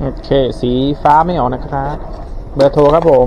โอเค สีฟ้าไม่ออกนะครับ เบอร์โทรครับผม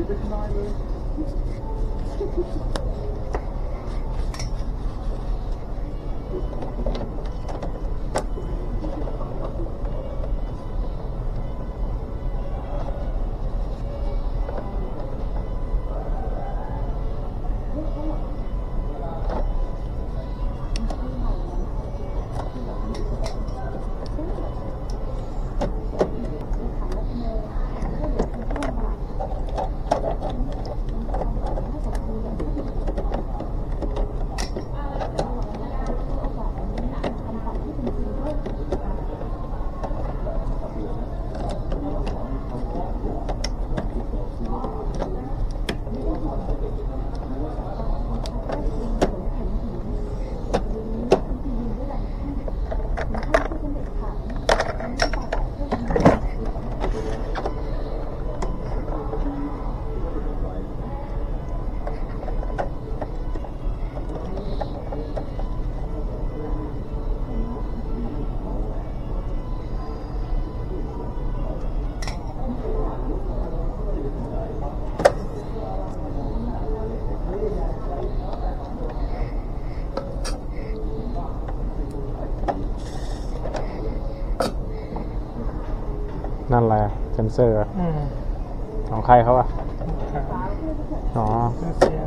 Give it an eye, นั่นแหละเซนเซอร์อะอืมของใครเขาอะอ๋อ เสียเสีย